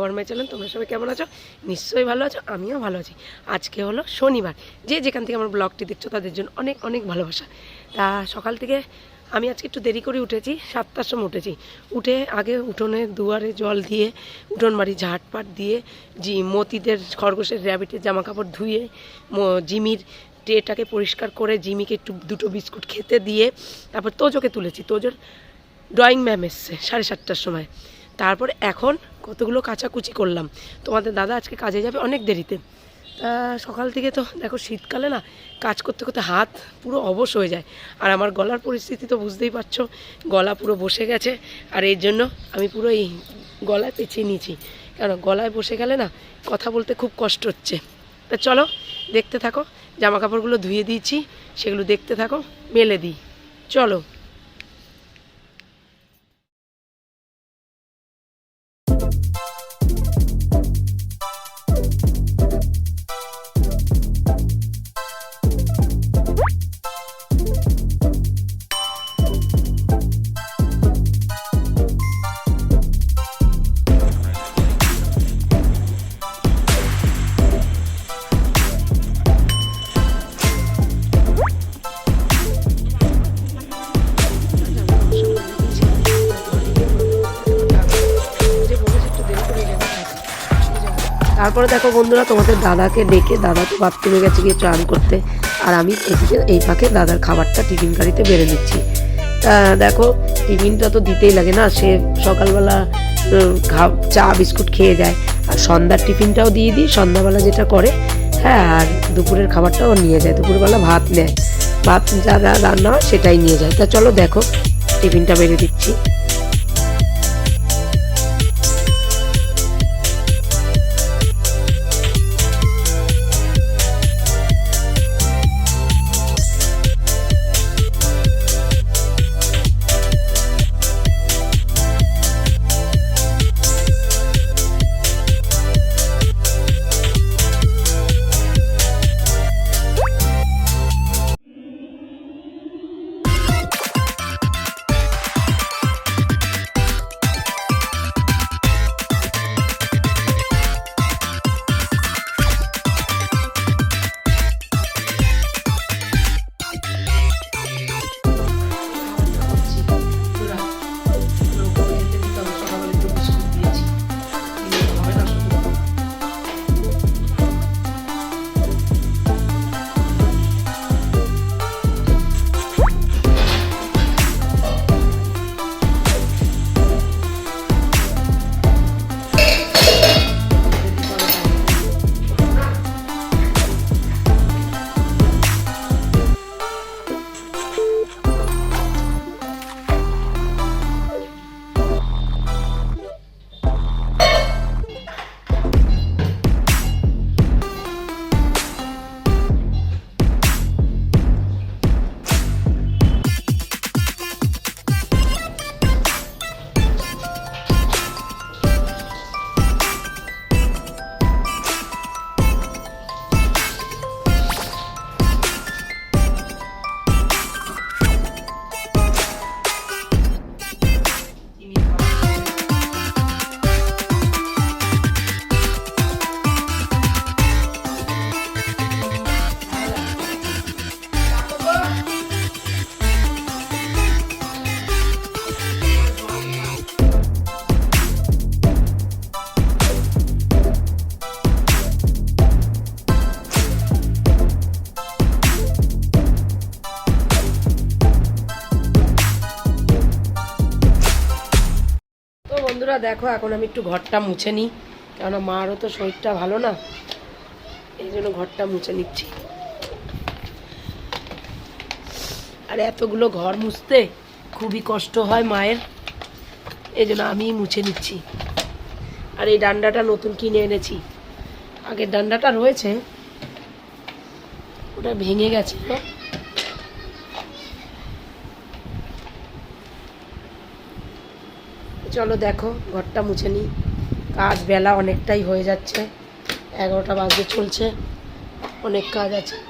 Hour my channel তোমরা সবাই কেমন আছো? নিশ্চয়ই ভালো আছো, আমিও ভালো আছি। আজকে হলো শনিবার। যে যেখান থেকে আমার ব্লগটি দেখছ, তাদের জন্য অনেক অনেক ভালোবাসা। তা সকাল থেকে আমি আজকে একটু দেরি করে উঠেছি, সাতটার সময় উঠেছি। উঠে আগে উঠোনে দুয়ারে জল দিয়ে উঠোন বাড়ি ঝাটপাট দিয়ে, জি, মতিদের খরগোশের র্যাবিটের জামা কাপড় ধুয়ে জিমির ট্রেটাকে পরিষ্কার করে, জিমিকে একটু দুটো বিস্কুট খেতে দিয়ে, তারপর তোজোকে তুলেছি। তোজোর ড্রয়িং ম্যাম এসছে সাড়ে সাতটার সময়। তারপর এখন কতগুলো কাচাকুচি করলাম। তোমাদের দাদা আজকে কাজে যাবে অনেক দেরিতে। সকাল থেকে তো দেখো শীতকালে না, কাজ করতে করতে হাত পুরো অবশ হয়ে যায়। আর আমার গলার পরিস্থিতি তো বুঝতেই পারছ, গলা পুরো বসে গেছে। আর এর জন্য আমি পুরো এই গলায় পেঁচিয়ে নিয়েছি। কেন, গলায় বসে গেলে না কথা বলতে খুব কষ্ট হচ্ছে। তা চলো, দেখতে থাকো। জামা কাপড়গুলো ধুয়ে দিয়েছি, সেগুলো দেখতে থাকো, মেলে দিই। চলো। তারপরে দেখো বন্ধুরা, তোমাদের দাদাকে ডেকে দাদা তো বাথরুমে গেছে গিয়ে চান করতে। আর আমি এদিকে এই পাকে দাদার খাবারটা টিফিন গাড়িতে বেড়ে নিচ্ছি। দেখো, টিফিনটা তো দিতেই লাগে না, সে সকালবেলা চা, বিস্কুট খেয়ে যায়। আর সন্ধ্যার টিফিনটাও দিয়ে দিই, সন্ধ্যাবেলা যেটা করে হ্যাঁ আর দুপুরের খাবারটাও নিয়ে যায়, দুপুরবেলা ভাত নেয়। ভাত যা রান্না সেটাই নিয়ে যায়। তা চলো দেখো, টিফিনটা বেড়ে দিচ্ছি। দেখো, এখন আমি একটু ঘরটা মুছে নিই। কেননা মারও তো শরীরটা ভালো না। এই জন্য ঘরটা মুছে নিচ্ছি। আর এতগুলো ঘর মুছতে খুবই কষ্ট হয় মায়ের। এই জন্য আমিই মুছে নিচ্ছি। আর এই ডান্ডাটা নতুন কিনে এনেছি। আগের ডান্ডাটা রয়েছে। ওটা ভেঙে গেছে চলো দেখো, ঘরটা মুছে নিই। কাজ বেলা অনেকটাই হয়ে যাচ্ছে। এগারোটা বাজে চলছে। অনেক কাজ আছে।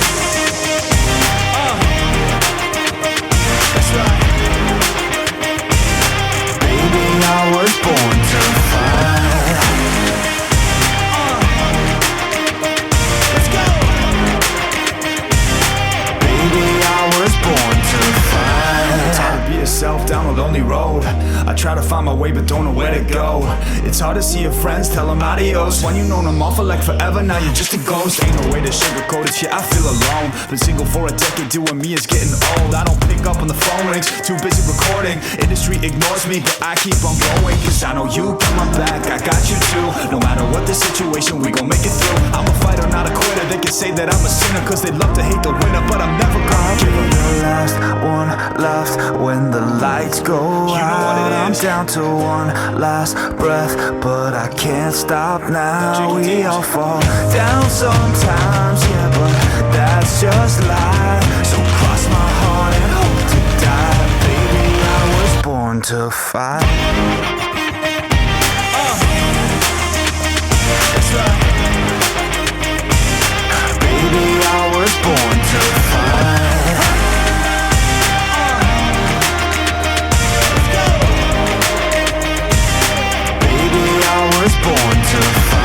Lonely road. I try to find my way, but don't know where to go. It's hard to see your friends, tell them adios. When you known them all for like forever, now you're just a ghost. Ain't no way to sugarcoat it, yeah, I feel alone. Been single for a decade, doing me is getting old. I don't pick up on the phone rings, too busy recording. Industry ignores me, but I keep on going. Cause I know you got my back, I got you too. No matter what the situation, we gon' make it through. I'm a fighter, not a quitter. They can say that I'm a sinner, cause they love to hate the winner, but I'm never gonna give up. The last one left when the lights go out. I'm down to one last breath, but I can't stop now. We all fall down sometimes, yeah, but that's just life. So cross my heart and hope to die, baby. I was born to fight. That's right. Baby, I was born to fight. Was born to fight.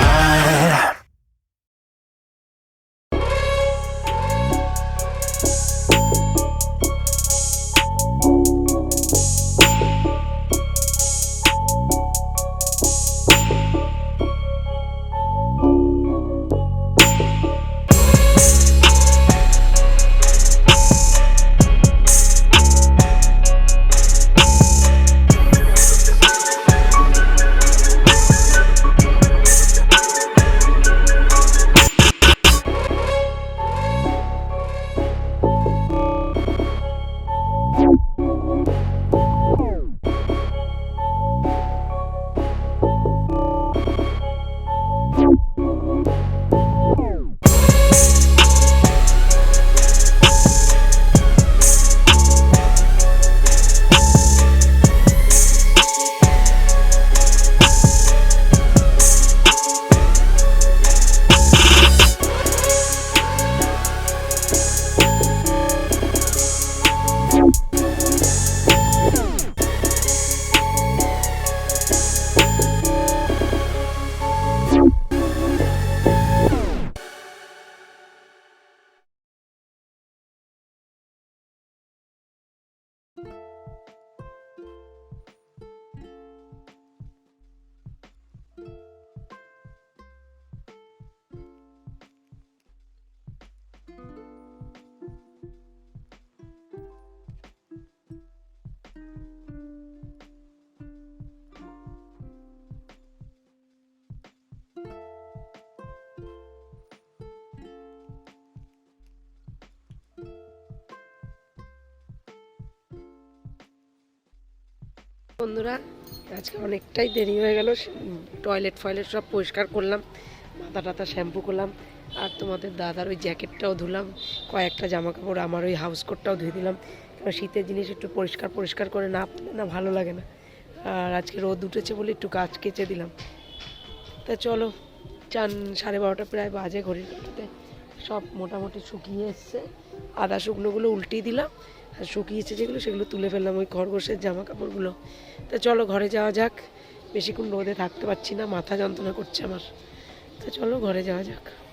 বন্ধুরা, আজকে অনেকটাই দেরি হয়ে গেল। Toilet ফয়লেট সব পরিষ্কার করলাম, মাথা টাথা শ্যাম্পু করলাম, আর তোমাদের দাদার ওই জ্যাকেটটাও ধুলাম, কয়েকটা জামা কাপড় আমার ওই হাউস কোটটাও ধুয়ে দিলাম, কারণ শীতের জিনিস একটু পরিষ্কার পরিষ্কার করে না না ভালো লাগে না। আর আজকে রোদ উঠেছে বলে একটু কাজ কেচে দিলাম। তা চলো, চান সাড়ে বারোটা প্রায় বাজে, ঘড়ির সব মোটামুটি শুকিয়ে এসছে। আদা শুকনোগুলো উল্টিয়ে দিলাম শুকিয়েছে যেগুলো, সেগুলো তুলে ফেললাম ওই খরগোশের জামা কাপড়গুলো তা চলো ঘরে যাওয়া যাক। বেশিক্ষণ রোদে থাকতে পারছি না, মাথা যন্ত্রণা করছে আমার। তো চলো ঘরে যাওয়া যাক।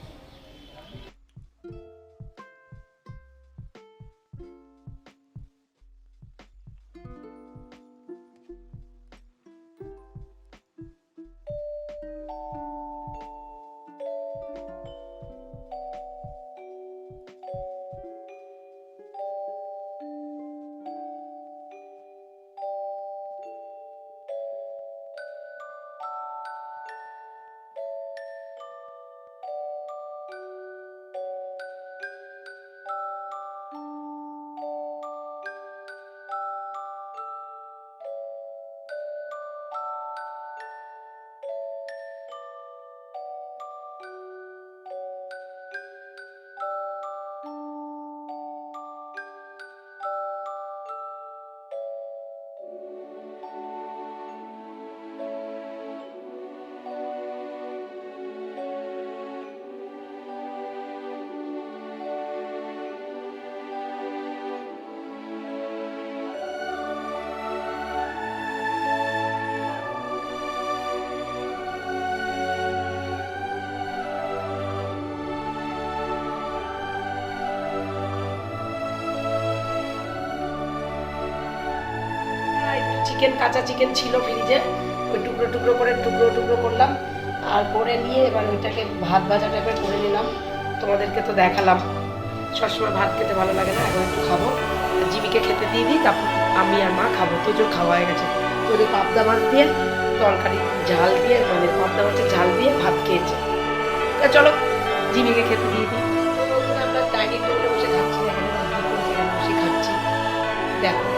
চিকেন, কাঁচা চিকেন ছিল ফ্রিজে, ওই টুকরো টুকরো করে, টুকরো টুকরো করলাম। আর করে নিয়ে এবার ওইটাকে ভাত ভাজা টাইপের করে নিলাম। তোমাদেরকে তো দেখালাম। সবসময় ভাত খেতে ভালো লাগে না, এখন একটু খাব। জিমিকে খেতে দিয়ে দিই, তারপর আমি আর মা খাব। জোর খাওয়া হয়ে গেছে। তো ওই পাবদা মাছ দিয়ে, তরকারি ঝাল দিয়ে মানে পাবদা মাছের ঝাল দিয়ে ভাত খেয়েছে। তা চলো, জিমিকে খেতে দিয়ে দিই। আমরা ডাইনিং টেবিলে বসে খাচ্ছি বসে খাচ্ছি। দেখো।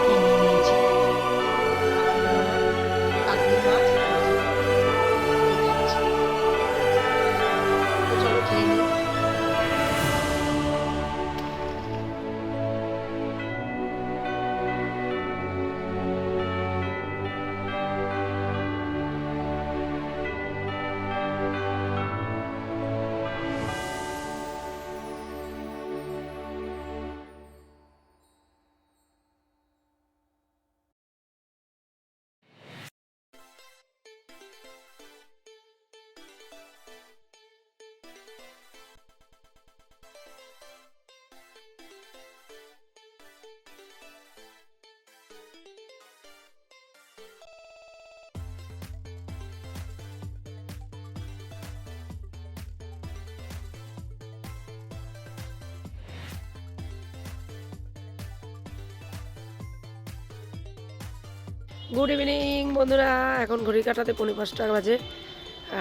গুড ইভিনিং বন্ধুরা। এখন ঘড়ি কাটাতে পৌনে পাঁচটার বাজে।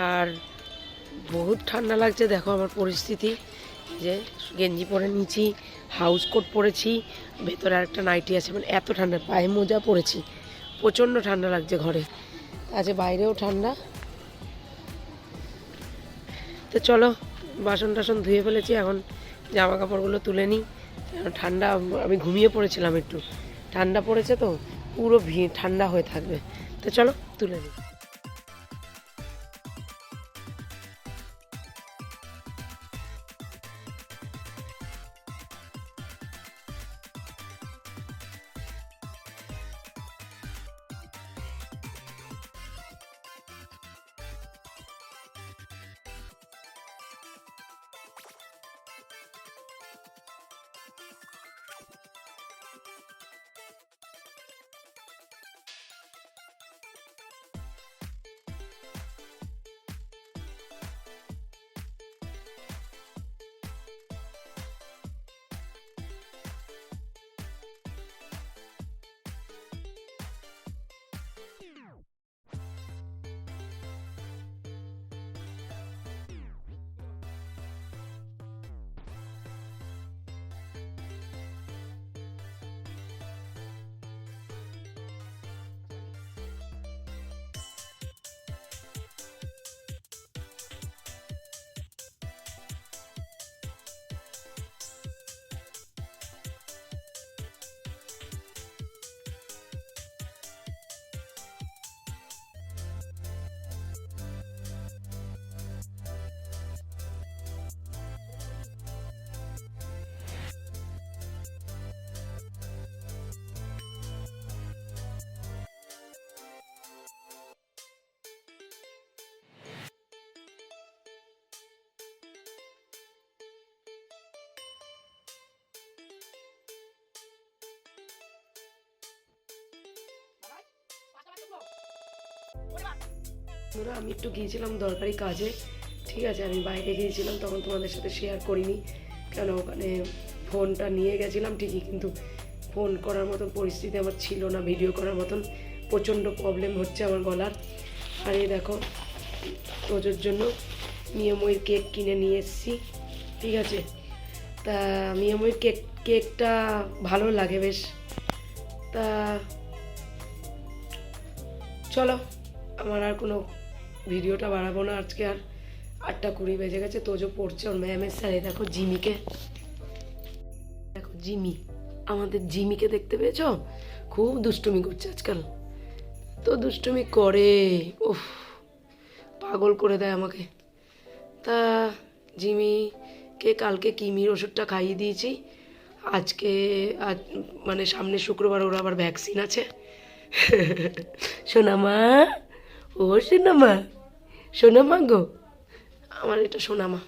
আর বহুত ঠান্ডা লাগছে, দেখো আমার পরিস্থিতি। যে গেঞ্জি পরে নিয়েছি হাউস কোট পরেছি, ভেতরে একটা নাইটি আছে মানে এত ঠান্ডা, পায়ে মোজা পরেছি। প্রচণ্ড ঠান্ডা লাগছে ঘরে। আছে বাইরেও ঠান্ডা। তো চলো, বাসন টাসন ধুয়ে ফেলেছি, এখন জামা কাপড়গুলো তুলে নিই। ঠান্ডা, আমি ঘুমিয়ে পড়েছিলাম একটু। ঠান্ডা পড়েছে তো পুরো ঠান্ডা হয়ে থাকবে। তো চলো তুলে নিই। বন্ধুরা আমি একটু গিয়েছিলাম দরকারি কাজে, ঠিক আছে, আমি বাইরে গিয়েছিলাম, তখন তোমাদের সাথে শেয়ার করিনি। কেন, ওখানে ফোনটা নিয়ে গেছিলাম ঠিকই, কিন্তু ফোন করার মতন পরিস্থিতি আমার ছিল না ভিডিও করার মতন প্রচণ্ড প্রবলেম হচ্ছে আমার গলার। আর এই দেখো তোজোর জন্য মিয়াময়ীর কেক কিনে নিয়ে এসেছি, ঠিক আছে? তা মিয়াময়ীর কেক কেকটা ভালো লাগে বেশ। তা চলো। আমার আর কোনো ভিডিওটা বাড়াবো না। আজকে আর আটটা কুড়ি বেজে গেছে তোজো পড়ছে ওর ম্যামের স্যারে দেখো জিমিকে। দেখো জিমি। আমাদের জিমিকে দেখতে পেয়েছ? খুব দুষ্টুমি করছে আজকাল। তো দুষ্টুমি করে। উফ, পাগল করে দেয় আমাকে। তা জিমিকে কালকে কিমির ওষুধটা খাইয়ে দিয়েছি। আজকে, আজ মানে সামনে শুক্রবার ওর আবার ভ্যাকসিন আছে। সোনামা ও সোনামা। সোনামা গো। আমার এটা সোনামা।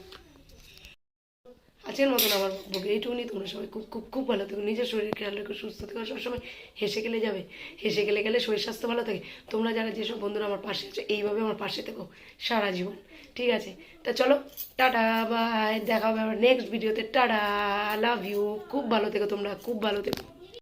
আজকের মতন আমার বকে এইটুকুনি তোমরা সবাই খুব খুব খুব ভালো থেকো। নিজের শরীর খেয়াল রেখো, সুস্থ থেকো। সবসময় হেসে গেলে যাবে। হেসে গেলে গেলে শরীর স্বাস্থ্য ভালো থাকে। তোমরা যারা যেসব বন্ধুরা আমার পাশে আছো, এইভাবে আমার পাশে থেকো সারা জীবন। ঠিক আছে? তা চলো, টাটা, বাই। দেখা হবে আবার নেক্সট ভিডিওতে টাটা লাভ ইউ খুব ভালো থেকো তোমরা। খুব ভালো থেকো।